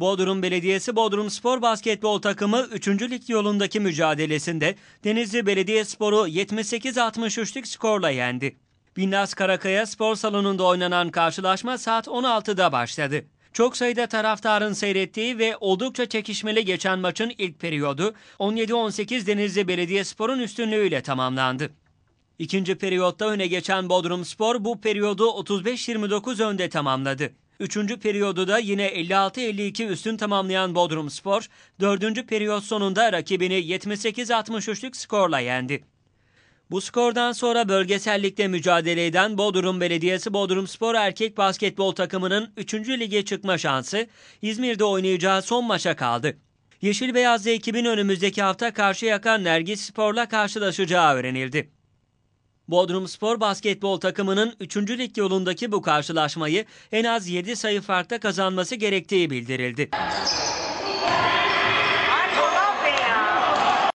Bodrum Belediyesi Bodrum Spor Basketbol takımı 3. lig yolundaki mücadelesinde Denizli Belediyespor'u 78-63'lük skorla yendi. Binnaz Karakaya Spor Salonu'nda oynanan karşılaşma saat 16'da başladı. Çok sayıda taraftarın seyrettiği ve oldukça çekişmeli geçen maçın ilk periyodu 17-18 Denizli Belediyespor'un üstünlüğüyle tamamlandı. İkinci periyotta öne geçen Bodrum Spor bu periyodu 35-29 önde tamamladı. Üçüncü periyodu da yine 56-52 üstün tamamlayan Bodrum Spor, dördüncü periyot sonunda rakibini 78-63'lük skorla yendi. Bu skordan sonra bölgesellikte mücadele eden Bodrum Belediyesi Bodrum Spor erkek basketbol takımının 3. lige çıkma şansı İzmir'de oynayacağı son maça kaldı. Yeşil Beyazlı ekibin önümüzdeki hafta Karşıyaka Nergis Spor'la karşılaşacağı öğrenildi. Bodrumspor basketbol takımının 3. lig yolundaki bu karşılaşmayı en az 7 sayı farkta kazanması gerektiği bildirildi.